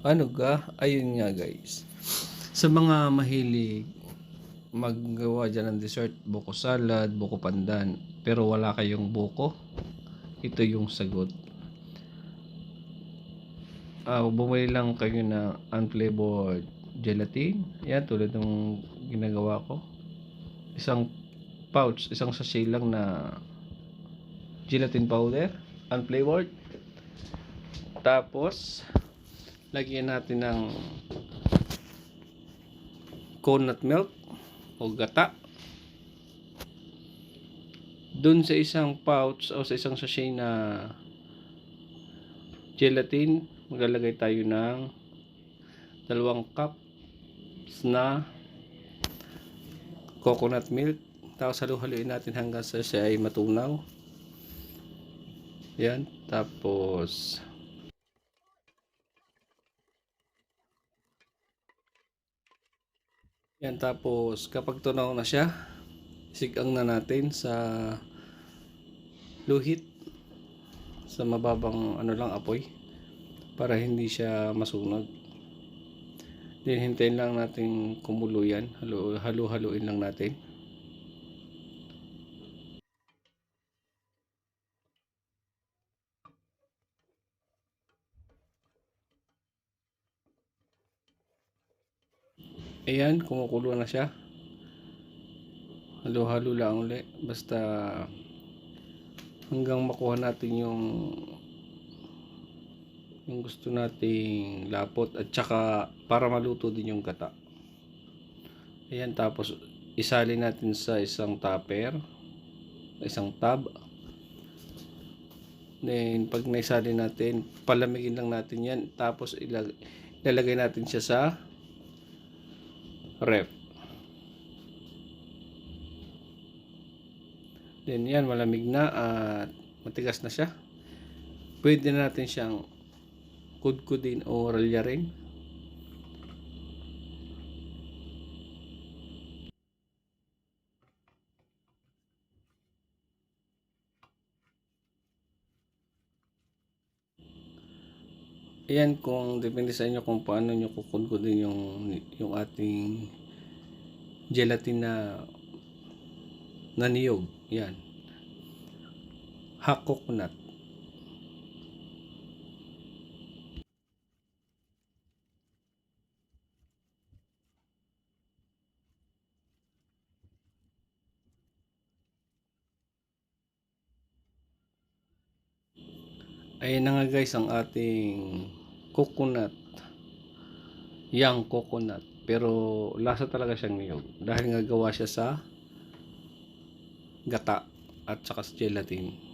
ano ga, ayun nga guys. Sa mga mahilig maggawa dyan ng dessert, buko salad, buko pandan, pero wala kayong buko, ito yung sagot. Ah, bumili lang kayo ng unflavored gelatin. Yan, tulad ng ginagawa ko. Isang pouch, isang sachet lang na gelatin powder, unflavored. Tapos, lagyan natin ng coconut milk o gata. Doon sa isang pouch o sa isang sachet na gelatin, maglalagay tayo ng dalawang cups na coconut milk. Tapos halu-haluin natin hanggang sa siya ay matunaw. Yan. Tapos, yan. Tapos, kapag tunaw na siya, sigang na natin sa luhit sa mababang ano lang apoy para hindi siya masunog. Then hintayin lang natin kumulo yan. Halo, halo-haluin lang natin. Ayan, kumukulo na siya. Halo-halo lang uli. Basta hanggang makuha natin yung yung gusto nating lapot at saka para maluto din yung gata. Ayan, tapos isali natin sa isang tupper, isang tab. Then, pag naisali natin, palamigin lang natin yan. Tapos, ilalagay natin siya sa ref. Then, yan, malamig na at matigas na siya. Pwede na natin siyang kudkudin o ralyarin. Ayan kung depende sa inyo kung paano nyo kukudkudin yung, yung ating gelatin na na niyog. Yan. Hot coconut. Ayan na nga guys ang ating coconut. Yang coconut. Pero lasa talaga siyang niyog. Dahil nga gawa siya sa gata at saka sa gelatin.